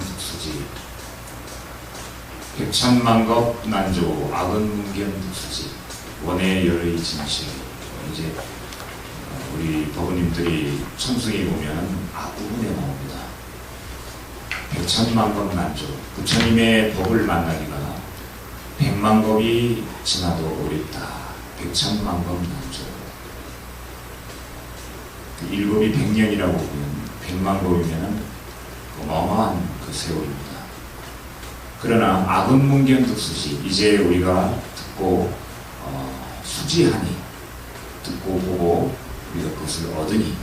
수지. 백천만겁 난조 악은문견 수지. 원의 열의 진실. 이제 우리 버부님들이 천승에 보면 아구문에 나옵니다. 백천만겁 난조. 부처님의 법을 만나기가 백만겁이 지나도 어렵다. 백천만겁 난조. 그 일곱이 백년이라고 보면 백만겁이면 어마어마한 그 세월입니다. 그러나 악은문견 득수시 이제 우리가 듣고 어, 수지하니 듣고 보고 우리가 그것을 얻으니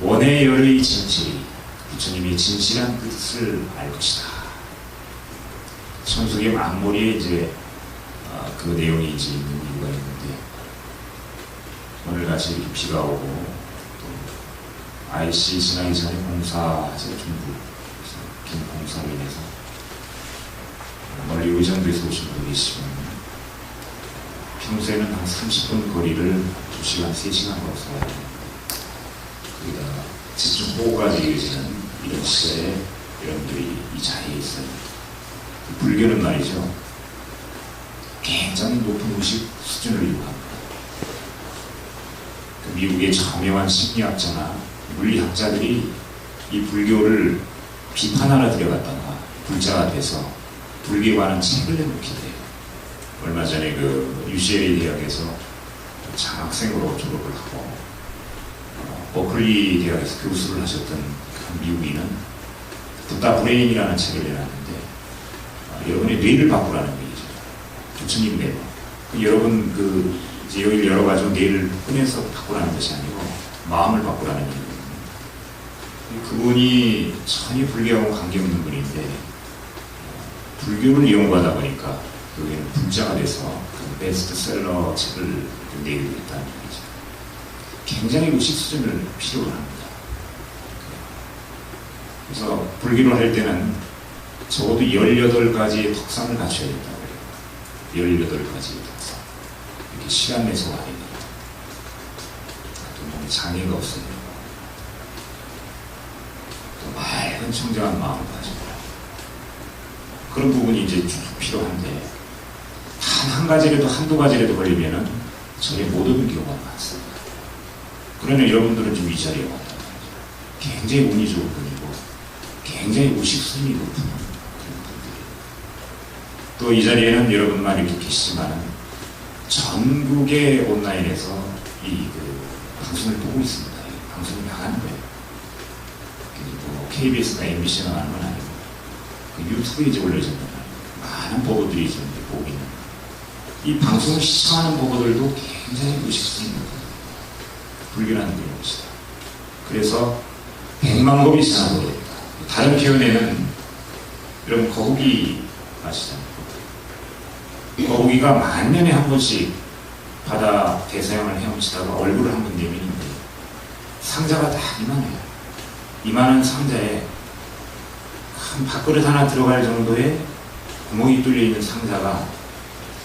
원의 열의 진실이 부처님이 진실한 뜻을 알 것이다. 천숙의 만물에 이제 어, 그 내용이 이제 있는 이유가 있는데 오늘 같이 이렇게 비가 오고 또 IC 지나기 전에 공사제 중부 긴 공사로 인해서 멀리 의정부에서 오신 분이 계시면 평소에는 한 30분 거리를 2시간, 3시간 걸어서 거기다 집중 호우가 이어지는 이런 시절에 여러분들이 이 자리에 있어요. 불교는 말이죠. 굉장히 높은 의식 수준을 요구합니다. 그 미국의 저명한 심리학자나 물리학자들이 이 불교를 비판하러 들여갔다가 불자가 돼서 불교에 관한 책을 내놓게 돼요. 얼마 전에 그 UCLA 대학에서 장학생으로 졸업을 하고 어, 버클리 대학에서 교수를 하셨던 그 미국인은 부다 브레인이라는 책을 내놨는데 어, 여러분의 뇌를 바꾸라는 얘기죠. 부처님 뇌. 그 여러분 그 이제 여기 여러 가지 뇌를 꺼내서 바꾸라는 것이 아니고 마음을 바꾸라는 얘기거든요. 그분이 전혀 불교하고 관계없는 분인데 어, 불교를 이용받아 보니까 여기는 분자가 돼서 그 베스트셀러 책을 내고 있다는 얘기죠. 굉장히 의식 수준을 필요로 합니다. 그래서 불교를 할 때는 적어도 18가지의 덕상을 갖춰야 된다고 해요. 18가지의 덕상. 이렇게 시간 내서 와야 됩니다. 또 장애가 되 맑은 청정한 마음을 가지고, 그런 부분이 이제 쭉 필요한데, 단 한 가지라도 한두 가지라도 걸리면은 저게 못 오는 경우가 많습니다. 그러면 여러분들은 지금 이 자리에 왔단. 굉장히 운이 좋은 분이고, 굉장히 수준이 높은 분들이에요. 또이 자리에는 여러분만 이렇게 계시지만 전국의 온라인에서 이 그 방송을 보고 있습니다. 이 방송이 나가는 거예요. KBS나 MBC나 아니고 그 유튜브에 이제 올려졌는 거예요. 많은 보고들이 지금 보고 있는 거예요. 이 방송을 시청하는 보고들도 굉장히 의식 수준이 높은 불교라는 게 것이다. 그래서 백만 법이 지나고 됩니다. 다른 표현에는 여러분 거북이 아시잖아요. 거북이가 만 년에 한 번씩 바다 대서양을 헤엄치다가 얼굴을 한 번 내미는데 상자가 딱 이만해요. 이만한 상자에 한 밥그릇 하나 들어갈 정도의 구멍이 뚫려 있는 상자가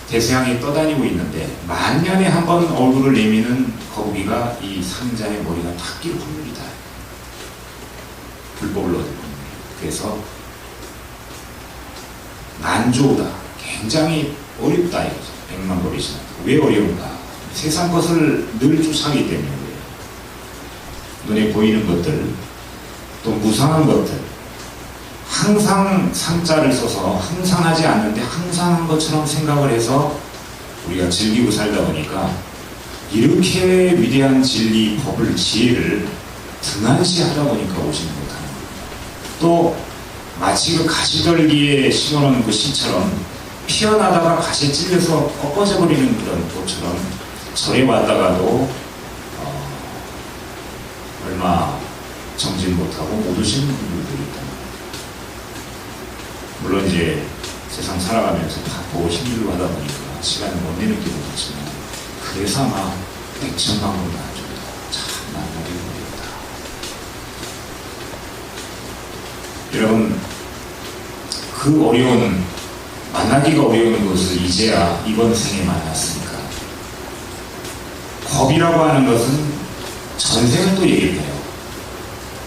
대서양에 떠다니고 있는데 만년에 한 번 얼굴을 내미는 거북이가 이 상자의 머리가 탁 끼고 확률이다. 불법을 얻은. 그래서 난조다. 굉장히 어렵다 이거죠. 백만 버리시나. 왜 어려운가? 세상 것을 늘 쫓아가기 때문에 그래요. 눈에 보이는 것들, 또 무상한 것들, 항상 상자를 써서 항상 하지 않는데 항상 한 것처럼 생각을 해서 우리가 즐기고 살다 보니까 이렇게 위대한 진리, 법을, 지혜를 등한시 하다 보니까 오시는 못하는 겁니다. 또 마치 그 가시떨기에 심어놓은 그 씨처럼 피어나다가 가시에 찔려서 꺾어져 버리는 그런 것처럼 절에 왔다가도 어, 얼마 정진 못하고 못 오시는 분들이 있다. 물론 이제 세상 살아가면서 바쁘고 힘들고 하다 보니까 시간을 못 내는 경우도 있지만 그래서 아마 백천만 원도 안 준다. 참 만나기 어렵다. 여러분 그 어려운 만나기가 어려운 것을 이제야 이번 생에 만났으니까 법이라고 하는 것은 전생을 또 얘기해요.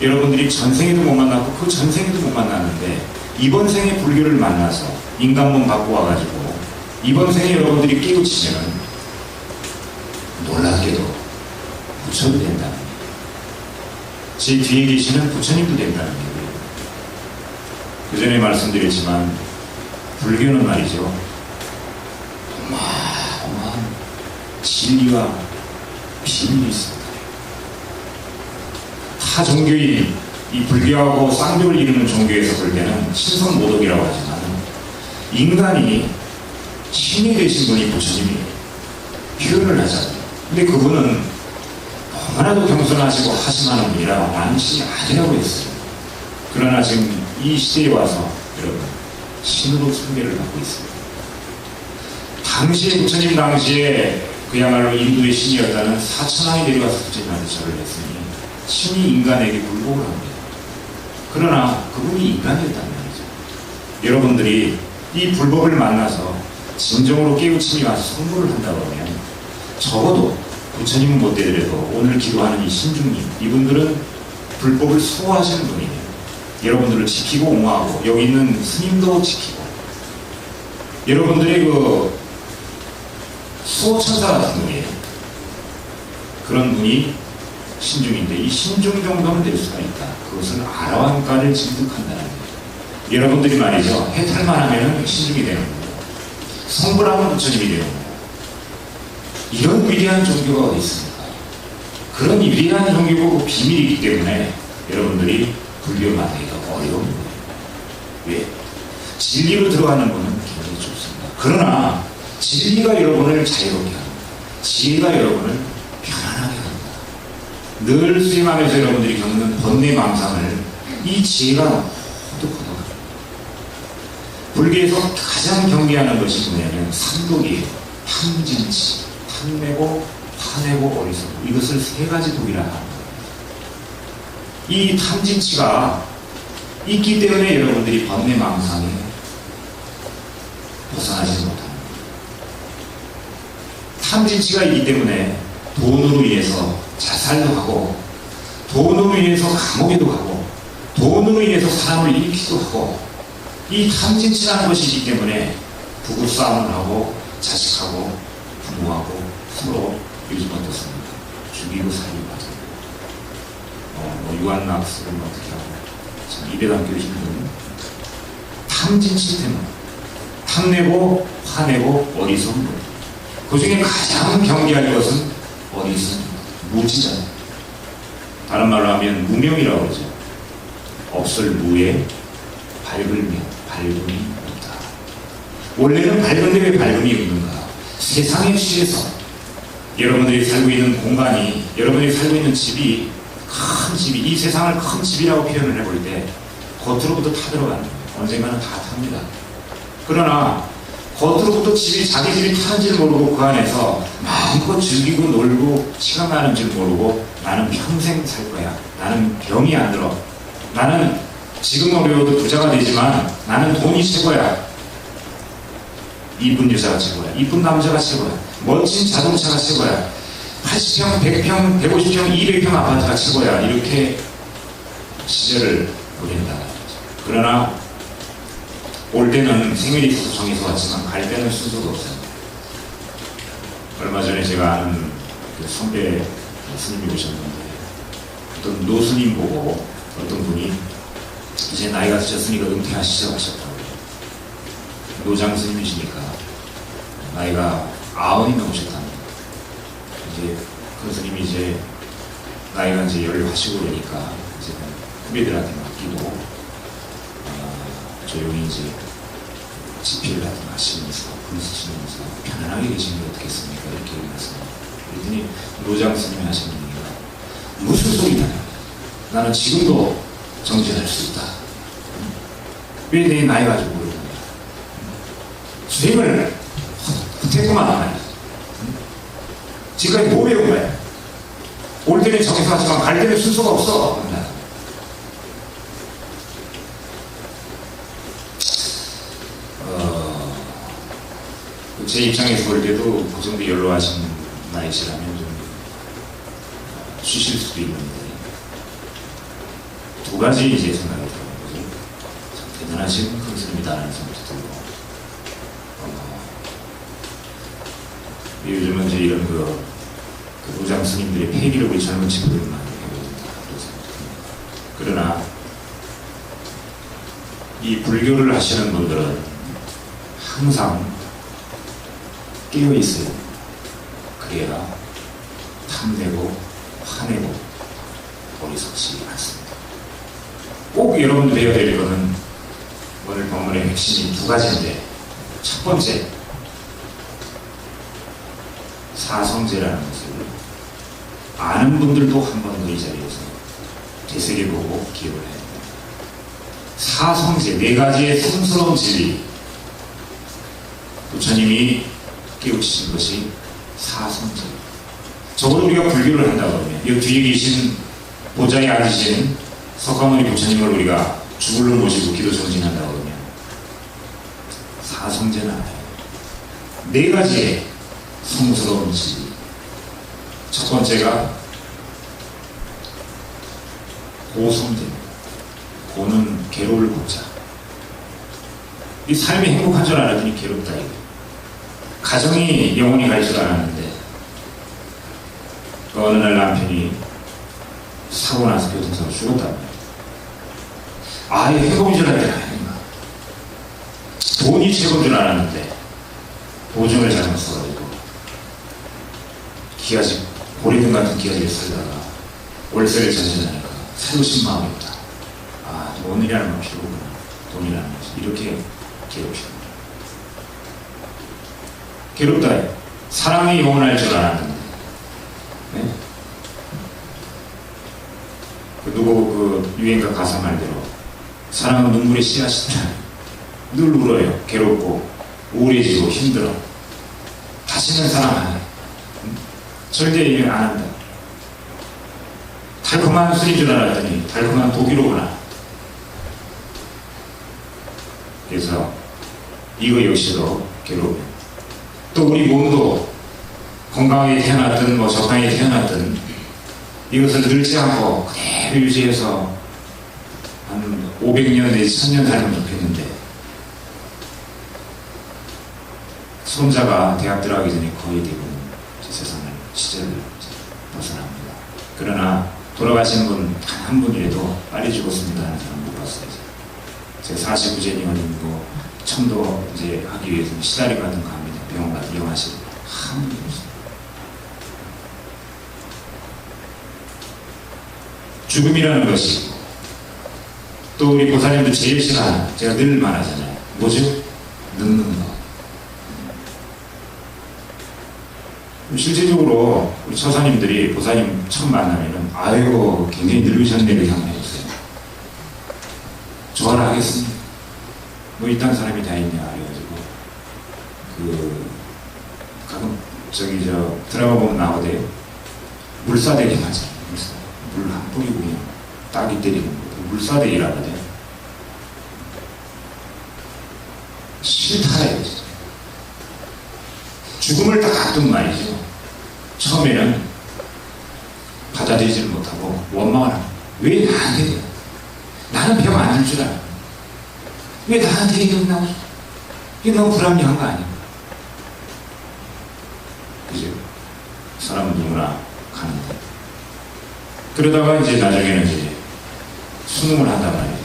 여러분들이 전생에도 못 만났고 그 전생에도 못 만났는데 이번 생에 불교를 만나서 인간몸 갖고 와가지고 이번 생에 여러분들이 깨우치면 놀랍게도 부처도 된다는 거예요. 제 뒤에 계시는 부처님도 된다는 거예요. 그 전에 말씀드렸지만 불교는 말이죠. 어마어마한 진리와 비밀이 있습니다. 타 종교인 이 불교하고 쌍벽을 이루는 종교에서 볼 때는 신성모독이라고 하지만 인간이 신이 되신 분이 부처님이 표현을 하잖아요. 근데 그분은 너무나도 겸손하시고 하심하는 분이라 나는 신이 아니라고 했어요. 그러나 지금 이 시대에 와서 여러분 신으로 숭배를 받고 있습니다. 당시에 부처님 당시에 그야말로 인도의 신이었다는 사천왕이 내려와서 부처님한테 절을 했으니 신이 인간에게 굴복을 합니다. 그러나 그분이 인간이었단 말이죠. 여러분들이 이 불법을 만나서 진정으로 깨우침이 와서 선물을 한다고 하면 적어도 부처님은 못 되더라도 오늘 기도하는 이 신중님 이분들은 불법을 수호하시는 분이에요. 여러분들을 지키고 옹호하고 여기 있는 스님도 지키고 여러분들의 그 수호천사 같은 분이에요. 그런 분이 신중인데 이 신중 정도는 될 수가 있다. 그것은 아라왕가를 진득한다는 거예요. 여러분들이 말이죠. 해탈만 하면 신중이 되는 거예요. 성불하면 부처님이 되는 거예요. 이런 위대한 종교가 어디 있습니까? 그런 위대한 종교고 그 비밀이기 때문에 여러분들이 불교 만나기가 어려운 거예요. 왜? 진리로 들어가는 분은 굉장히 좋습니다. 그러나 진리가 여러분을 자유롭게 합니다. 지혜가 여러분을. 늘 수행하면서 여러분들이 겪는 번뇌 망상을 이 지혜가 걷어갑니다. 불교에서 가장 경계하는 것이 뭐냐면 삼독이에요. 탐진치, 탐내고, 화내고, 어리석고 이것을 세 가지 독이라 합니다. 이 탐진치가 있기 때문에 여러분들이 번뇌 망상에 벗어나지 못합니다. 탐진치가 있기 때문에 돈으로 인해서 자살도 하고 돈으로 인해서 감옥에도 가고 돈으로 인해서 사람을 잃기도 하고 이 탐진치라는 것이 있기 때문에 부부싸움을 하고 자식하고 부모하고 서로 어떻습니까? 죽이고 살리고 하잖아요. 어, 뭐 유한낙스를 어떻게 하고 참 이배당 교신 분 탐진치 때문에 탐내고 화내고 어리석은 분. 그 중에 가장 경계할 것은 어디서 무지잖아요. 다른 말로 하면 무명이라고 그러죠. 없을 무에 밝을 명, 밝음이 없다. 원래는 밝은데 왜 밝음이 없는가? 세상에 취해서 여러분들이 살고 있는 공간이, 여러분들이 살고 있는 집이 큰 집이, 이 세상을 큰 집이라고 표현을 해볼 때 겉으로부터 타들어가는. 언젠가는 다 탑니다. 그러나 겉으로부터 집이 자기 집이 타는지를 모르고 그 안에서 마음껏 즐기고 놀고 시간 가는 줄 모르고 나는 평생 살 거야. 나는 병이 안 들어. 나는 지금 어려워도 부자가 되지만 나는 돈이 최고야. 이쁜 여자가 최고야. 이쁜 남자가 최고야. 멋진 자동차가 최고야. 80평, 100평, 150평, 200평 아파트가 최고야. 이렇게 시절을 보낸다. 그러나 올 때는 생일이 있어서 정해서 왔지만 갈 때는 순서가 없어요. 얼마 전에 제가 아는 그 선배 스님이 오셨는데 어떤 노스님 보고 어떤 분이 이제 나이가 드셨으니까 은퇴하시죠 하셨다고요. 노장 스님이시니까 나이가 아흔이나 오셨답니다. 이제 그 스님이 이제 나이가 이제 연료하시고 그러니까 이제 후배들한테 맡기고 어, 조용히 이제 집필을 하든 하시면서 글 쓰시면서 편안하게 계시는 게 어떻겠습니까? 이렇게 얘기했습니다. 그랬더니 노장 스님이 하시는 얘기가 무슨 소리냐? 나는 지금도 정진할 수 있다. 왜 내 나이 가지고 그러냐? 수행을 후퇴구만 하냐? 지금까지 뭐 배운 거야? 올 때는 정해서 하지만 갈 때는 순서가 없어. 어, 제 입장에서 볼 때도 그 정도 연로하신 나이시라면 좀 쉬실 수도 있는데 두 가지 이제 생각이 들어요. 대단하신 큰 스님이다라는 생각이 들고, 어, 요즘은 이제 이런 그, 그 도장 스님들의 우리 젊은 친구들이 많이 있다. 그러나, 이 불교를 하시는 분들은 항상 깨어 있어요. 그래야 탐내고 화내고 어리석지 않습니다. 꼭 여러분들 배워야 될 거는 오늘 본문의 핵심이 두 가지인데 첫 번째 사성제라는 것을 아는 분들도 한 번 더 이 자리에서 되새겨보고 기억을 해야 됩니다. 사성제 네 가지의 성스러운 진리 부처님이 깨우치신 것이 사성제 적어도 우리가 불교를 한다 그러면 이 뒤에 계신 보좌에 앉으신 석가모니 부처님을 우리가 주불로 모시고 기도 정진한다 그러면 사성제는 알아요. 네 가지의 성스러운 진리. 첫 번째가 고성제입니다. 고는 괴로울 고자. 이 삶이 행복한 줄 알았더니 괴롭다 이거. 가정이 영원히 갈줄 알았는데 그 어느 날 남편이 사고 나서 교통사고 말이야. 아예 해고인 줄 아닌가. 돈이 최고인 줄 알았는데 보증을 잘못 써가지고 기아집 보리등 같은 기아집에 살다가 월세를 전전하니까 새로신 마음이었다. 아 돈이라는 건 필요구나. 돈이라는 것이 이렇게 괴롭습니다. 괴롭다. 사랑이 영원할 줄 알았는데. 네? 그 누구 그 유행가 가사 말대로 사랑은 눈물의 씨앗이다. 늘 울어요. 괴롭고 우울해지고 힘들어. 다시는 사랑 안 해. 응? 절대 이해 안 한다. 달콤한 술인 줄 알았더니 달콤한 독이로구나. 그래서 이거 역시도 괴로워요. 또 우리 몸도 건강하게 태어났든 뭐 적당히 태어났든 이것을 늘지 않고 그대로 유지해서 한 500년 내지 1000년 살면 좋겠는데 손자가 대학 들어가기 전에 거의 대부분 세상을 시절을 벗어납니다. 그러나 돌아가시는 분단 한 분이라도 빨리 죽었습니다 하는 사람 못 봤어요. 제가 49제니원이고 청도 이제 하기 위해서 시다리 가든 가든 한 분도 없어요. 죽음이라는 것이 또 우리 보사님도 제일 싫어하는 제가 늘 말하잖아요. 뭐죠? 늙는 거. 실제적으로 우리 처사님들이 보사님 처음 만나면은 아이고 굉장히 늙으셨네 이렇게 한번 해주세요. 좋아라 하겠습니다. 뭐 이딴 사람이 다 있냐 그래가지고 그 저기 저 드라마 보면 나오대요. 물사대기 맞아. 물한 뿌리고 그냥 딱이 때리는 거. 물사대기라고 하대요. 싫다예요. 진짜. 죽음을 딱 앞둔 말이죠. 처음에는 받아들이지를 못하고 원망을 합니다. 왜 나한테 돼요? 나는 병안줄줄 알아. 왜 나한테 이게 나오죠? 이게 너무 불합리한 거 아닌가? 그죠? 사람은 누구나 가는데. 그러다가 이제 나중에는 이제 수능을 한단 말이에요.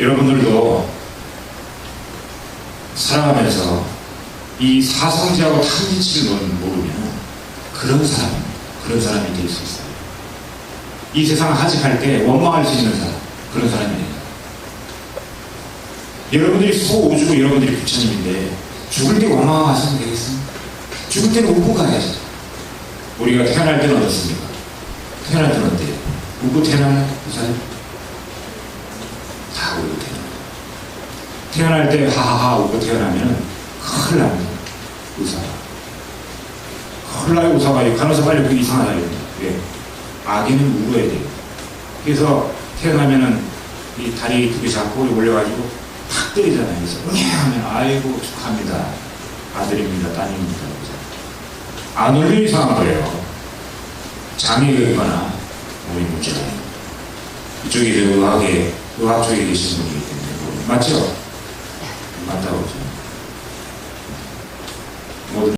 여러분들도 살아가면서 이 사성제하고 탐진치를 모르면 그런 사람, 그런 사람이 될 수 있어요. 이 세상 하직할 때 원망할 수 있는 사람, 그런 사람이에요. 여러분들이 소오주고 여러분들이 부처님인데 죽을 때 원망하고 하시면 되겠습니까? 죽을 때는 웃고 가야죠. 우리가 태어날 때는 어떻습니까? 태어날 때는 어때요? 웃고 태어나는 부사님? 다 웃고 태어날 태어날 때 하하하 웃고 태어나면 큰일 납니다. 의사가. 큰일 나요, 의사가. 간호사 빨리 그 이상하다. 왜? 아기는 울어야 돼요. 그래서 태어나면은 이 다리 두 개 잡고 올려가지고 탁 때리잖아요. 그래서 응애 하면 아이고 축하합니다. 아들입니다. 따님입니다. 안 울려 이상한 거예요. 장애가 있거나 몸이 문제가 있는 이쪽이 의학에 의학 쪽에 계신 분이기 때문에 맞죠? 네. 맞다고 저는